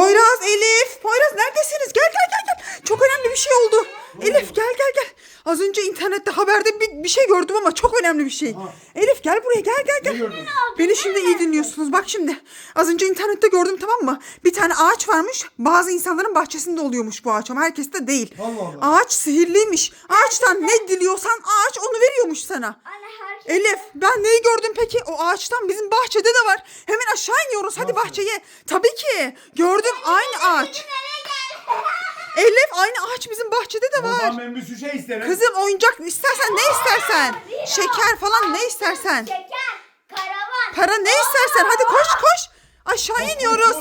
Poyraz, Elif. Poyraz neredesiniz? Gel gel gel gel. Çok önemli bir şey oldu. Elif gel gel gel. Az önce internette haberde bir, bir şey gördüm ama çok önemli bir şey. Elif gel buraya gel gel gel. gördün? Beni şimdi iyi dinliyorsunuz. Bak şimdi. Az önce internette gördüm tamam mı? Bir tane ağaç varmış. Bazı insanların bahçesinde oluyormuş bu ağaç ama herkeste değil. Allah Allah. Ağaç sihirliymiş. Ağaçtan ne diliyorsan ağaç onu veriyormuş sana. Anne herkes Elif ben neyi gördüm peki? O ağaçtan bizim bahçede de var. Hemen aşağı iniyoruz hadi bahçeye. Tabii ki. Gördüm aynı ağaç. Elif aynı ağaç bizim bahçede de var. Ondan ben bir sürü şey isterim. Kızım oyuncak istersen ne istersen. Şeker falan ne istersen. şeker, karavan. Para ne istersen hadi koş koş. Aşağı Koş, iniyoruz.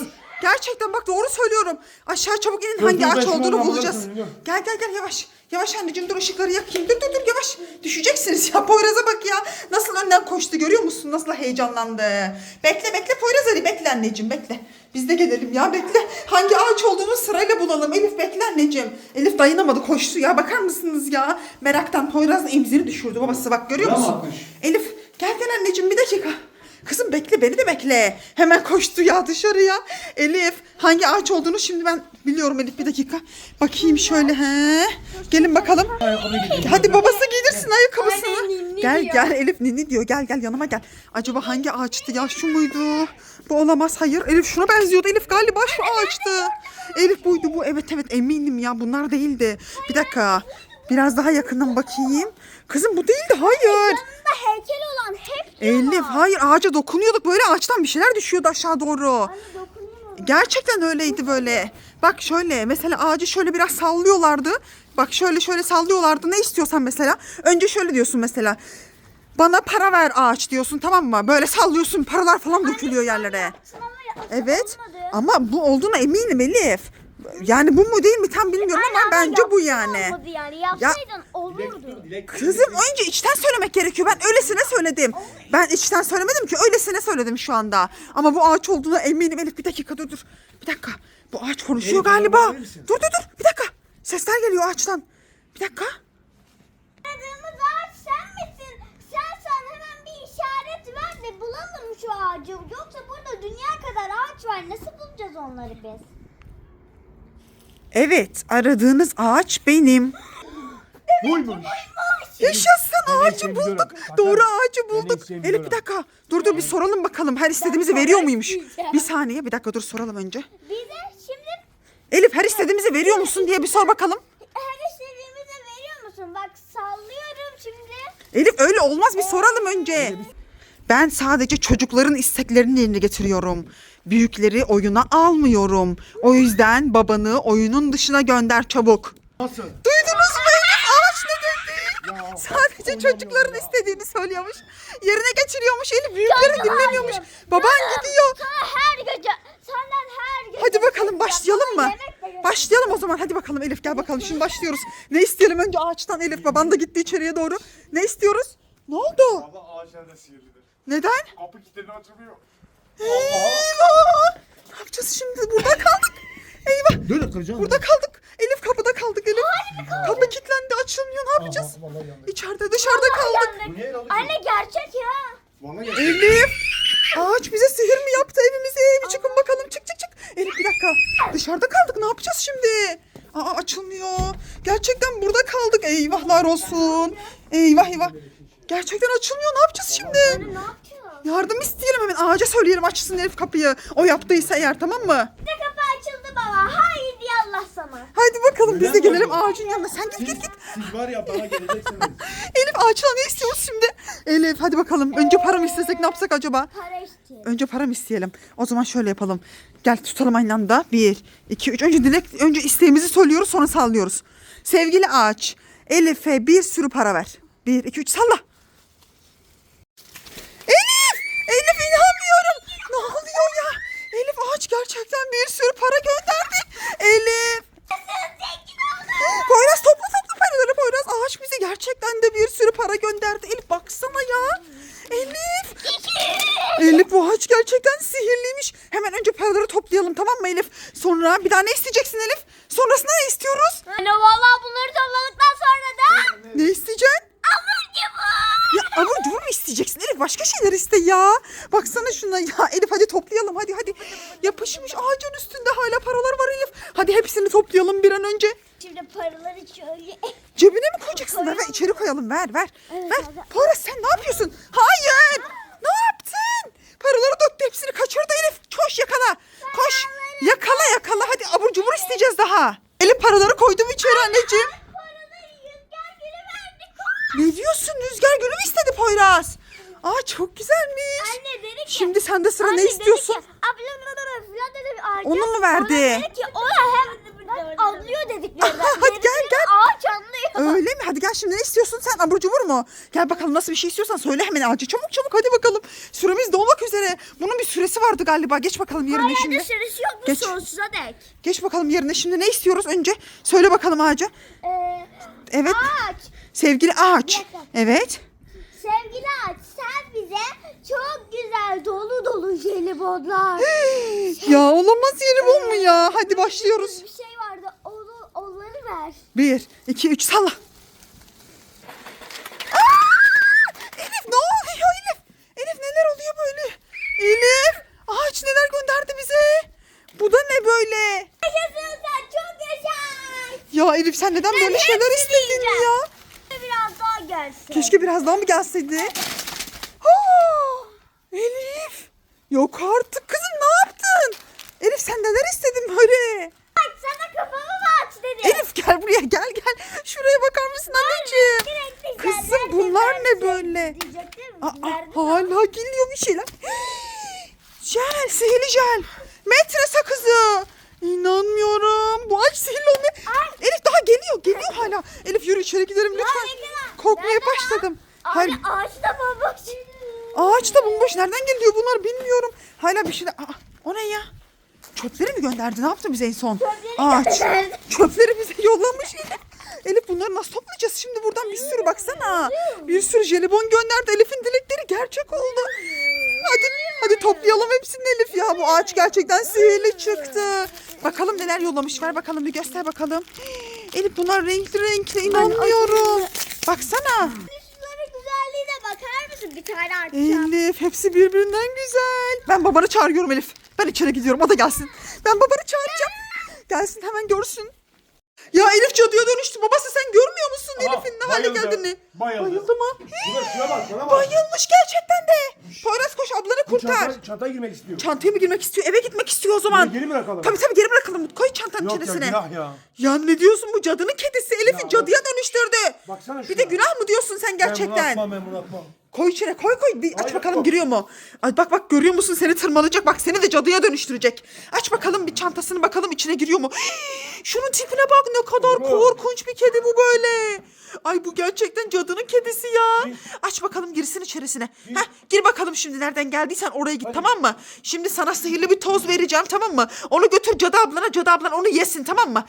Gerçekten bak doğru söylüyorum. Aşağı çabuk inin Dur, hangi dur, ben ağaç şunu olduğunu bulacağız. dur. Gel gel gel yavaş. Yavaş anneciğim dur ışıkları yakayım. Dur dur dur yavaş. Düşeceksiniz ya. Poyraz'a bak ya. Nasıl önden koştu görüyor musun? Nasıl heyecanlandı. Bekle bekle Poyraz Ali bekle anneciğim bekle. Biz de gelelim ya bekle. Hangi ağaç olduğunu sırayla bulalım. Elif bekle anneciğim. Elif dayanamadı koştu ya. Bakar mısınız ya? Meraktan Poyraz emzini düşürdü babası bak görüyor musun? Elif gel gel anneciğim bir dakika. Kızım bekle beni de bekle. Hemen koştu ya dışarıya. Elif hangi ağaç olduğunu şimdi ben biliyorum Elif bir dakika. Bakayım şöyle he. Gelin bakalım. Hadi babası giydirsin ayakkabısını. Gel gel Elif ninni diyor. Gel gel yanıma gel. Acaba hangi ağaçtı ya şu muydu? Bu olamaz hayır. Elif şuna benziyordu. Elif galiba şu ağaçtı. Elif buydu bu. Evet evet eminim ya bunlar değildi. Bir dakika. Biraz daha yakından bakayım. Kızım bu değildi hayır. Yanında heykel olan hep Elif hayır ağaca dokunuyorduk böyle ağaçtan bir şeyler düşüyordu aşağı doğru. Anne dokunuyor. Gerçekten öyleydi böyle. Bak şöyle mesela ağacı şöyle biraz sallıyorlardı. Bak şöyle şöyle sallıyorlardı. Ne istiyorsan mesela. Önce şöyle diyorsun mesela. Bana para ver ağaç diyorsun tamam mı? Böyle sallıyorsun paralar falan dökülüyor yerlere. Ya- Evet olmadı. ama bu olduğuna eminim Elif. Yani bu mu değil mi tam bilmiyorum ama bence bu yani. Olmadı yani. Yapsaydın olurdu. Kızım önce içten söylemek gerekiyor. Ben öylesine söyledim. Ben içten söylemedim ki öylesine söyledim şu anda. Ama bu ağaç olduğuna eminim Elif. Bir dakika dur dur. Bir dakika. Bu ağaç konuşuyor Elif, galiba. misin? Dur dur dur. Bir dakika. Sesler geliyor ağaçtan. Bir dakika. Aradığımız ağaç sen misin? Sen sen hemen bir işaret ver de bulalım şu ağacı. Yoksa burada dünya kadar ağaç var. Nasıl bulacağız onları biz? Evet aradığınız ağaç benim. Buymuş. Yaşasın ağacı bulduk. Doğru ağacı bulduk. hepsini Elif biliyorum. bir dakika. Dur dur bir soralım bakalım. Her istediğimizi veriyor muymuş? isteyeceğim. Bir saniye bir dakika dur soralım önce. Bize şimdi Elif her istediğimizi veriyor musun diye bir sor bakalım. her istediğimizi veriyor musun? Bak sallıyorum şimdi. Elif öyle olmaz bir soralım önce. Ben sadece çocukların isteklerini yerine getiriyorum. Büyükleri oyuna almıyorum. O yüzden babanı oyunun dışına gönder çabuk. Nasıl? Duydunuz mu? Ağaç ne dedi? Ya, Sadece çocukların ya. istediğini söylüyormuş. Yerine geçiriyormuş Elif. Büyükleri dinlemiyormuş. Baban gidiyor. Sana her gece, senden her gece. Hadi bakalım başlayalım mı? Başlayalım o zaman. Hadi bakalım Elif gel bakalım. Şimdi başlıyoruz. Ne isteyelim önce ağaçtan Elif. Baban da gitti içeriye doğru. Ne istiyoruz? Ne oldu? Valla ağaçlar da sihirlidir. Neden? Kapı kilitlerini açılmıyor. Eyvah! Ne yapacağız şimdi? Burada kaldık. Eyvah! Böyle kıracağım. Burada kaldık. Elif kapıda kaldık Elif. Kapı kilitlendi açılmıyor. Ne yapacağız? Vallahi. İçeride dışarıda kaldık. Bu niye yandı? Anne gerçek ya. Vallahi. Elif! Ağaç bize sihir mi yaptı evimize? Bir çıkın bakalım. Çık çık çık. Elif bir dakika. Dışarıda kaldık. Ne yapacağız şimdi? Aa açılmıyor. Gerçekten burada kaldık. Eyvahlar olsun. Eyvah eyvah. Gerçekten açılmıyor. Ne yapacağız şimdi? Anne ne yapacağız? Yardım isteyelim hemen. Ağaca söyleyelim açsın Elif kapıyı. O yaptıysa eğer tamam mı? Bir de kapı açıldı baba. Haydi Allah sana. Hadi bakalım biz de Neden gelelim böyle? ağacın yanına. Sen git git git. Siz var ya bana geleceksiniz. Elif ağaçtan ne istiyoruz şimdi? Elif hadi bakalım. Önce para mı istesek ne yapsak acaba? Para istiyor. Önce para mı isteyelim? O zaman şöyle yapalım. Gel tutalım aynı anda. Bir, iki, üç. Önce dilek, önce isteğimizi söylüyoruz sonra sallıyoruz. Sevgili ağaç, Elif'e bir sürü para ver. Bir, iki, üç salla. Elif! Elif inanmıyorum. Ne oluyor ya? Elif ağaç gerçekten bir sürü para gönderdi. Elif! Poyraz topla topla paraları Poyraz. Ağaç bize gerçekten de bir sürü para gönderdi. Elif baksana ya. Elif. Elif bu ağaç gerçekten sihirliymiş. Hemen önce paraları toplayalım tamam mı Elif? Sonra bir daha ne isteyeceksin Elif? Sonrasında ne istiyoruz? Anne vallahi bunları topladıktan sonra da Ne isteyeceksin? abur cubur. Ya abur cubur mu isteyeceksin Elif başka şeyler iste ya. Baksana şuna ya Elif hadi toplayalım hadi hadi. Yapışmış ağacın üstünde hala paralar var Elif. Hadi hepsini toplayalım bir an önce. Şimdi paraları şöyle. Cebine mi koyacaksın? Ver, ver içeri koyalım ver ver. Ver. Poyraz sen ne yapıyorsun? Hayır. Ne yaptın? Paraları döktü hepsini kaçırdı Elif. Koş yakala. Koş. Yakala yakala hadi abur cubur isteyeceğiz daha. Elif paraları koydum içeri anneciğim. Rüzgar. Ne diyorsun? Rüzgar gülü mü istedi Poyraz? Aa çok güzelmiş. Anne dedi ki. Şimdi sende sıra Anne ne istiyorsun? Ki, ablam ablam filan dedi. Onu mu verdi? Ona dedi ki o hem anlıyor dediklerini. Aha, hadi gel, gel. Ağaç anlıyor. Öyle mi? Hadi gel şimdi ne istiyorsun sen abur cubur mu? Gel bakalım nasıl bir şey istiyorsan söyle hemen acı. Çabuk çabuk hadi bakalım. Süremiz dolmak üzere. Bunun bir süresi vardı galiba. Geç bakalım yerine Hayır şimdi. süresi yok bu Geç. sonsuza dek. Geç bakalım yerine şimdi ne istiyoruz önce? Söyle bakalım ağaca. Ee, Evet. ağaç. Sevgili ağaç. Evet. Sevgili ağaç sen bize çok güzel dolu dolu jelibonlar. ya olamaz yerim mu ya? Hadi başlıyoruz. Bir şey ver. Bir, iki, üç salla. Aa! Elif ne oluyor Elif? Elif neler oluyor böyle? Elif ağaç neler gönderdi bize? Bu da ne böyle? Yaşasın sen çok yaşa. Ya Elif sen neden böyle şeyler istedin ya? Biraz daha gelsin. Keşke biraz daha mı gelseydi? Aa, Elif. Yok artık kızım ne yaptın? Elif sen neler istedin böyle? Aç sana kafamı mı aç dedi. Elif gel buraya gel gel. Şuraya bakar mısın anneciğim? Renkli Kızım şeyler bunlar böyle? Diyecektim. Aa, hala geliyor bir şeyler. Jel, sihirli jel. Metre sakızı. İnanmıyorum. Bu ağaç sihirli olmuyor. Elif daha geliyor, geliyor hala. Elif yürü içeri gidelim lütfen. Korkmaya başladım. Hayır, Anne ağaçta bomboş. ağaç da bomboş. Nereden geliyor bunlar bilmiyorum. Hala bir şeyler. Aa, o ne ya? Çöpleri mi gönderdi? Ne yaptı bize en son? Çöpleri Ağaç. gönderdi. Çöpleri bize yollamış. Elif bunları nasıl toplayacağız şimdi buradan bir sürü baksana. Bir sürü jelibon gönderdi. Elif'in dilekleri gerçek oldu. Hadi hadi toplayalım hepsini Elif ya. Bu ağaç gerçekten sihirli çıktı. Bakalım neler yollamış. Ver bakalım bir göster bakalım. Elif bunlar renkli renkli inanmıyorum. Baksana. Şunların güzelliğine bakar mısın? Bir tane açacağım. Elif hepsi birbirinden güzel. Ben babanı çağırıyorum Elif. Ben içeri gidiyorum o da gelsin. Ben babanı çağıracağım. Gelsin hemen görsün. Ya Elif cadıya dönüştü. Babası sen görmüyor musun Aha, Elif'in ne hale bayıldı. geldiğini? Bayıldı. Bayıldı mı? Şuna, şuna bak şuna bak. Bayılmış gerçekten de. Poyraz koş ablanı Bu kurtar. Çantaya, çantaya girmek istiyor. Çantaya mı girmek istiyor? Eve gitmek istiyor o zaman. Geri bırakalım. Tabii tabii geri bırakalım. Koy çantanın Yok ya içerisine. günah ya. Ya ne diyorsun bu cadının kedisi Elif'i Ya, cadıya dönüştürdü. Baksana Bir de şuna. günah mı diyorsun sen Ben bunu gerçekten? atmam ben bunu atmam. Koy içine koy koy. Bir aç Hayır, bakalım yok. giriyor mu? Ay bak bak görüyor musun seni tırmalayacak. Bak seni de cadıya dönüştürecek. Aç bakalım bir çantasını bakalım içine giriyor mu? Şunun tipine bak ne kadar Baba. korkunç bir kedi bu böyle. Ay bu gerçekten cadının kedisi ya. Gir. Aç bakalım girsin içerisine. Heh, gir bakalım şimdi nereden geldiysen oraya git tamam mı? Şimdi sana sihirli bir toz vereceğim tamam mı? Onu götür cadı ablana cadı ablan onu yesin tamam mı?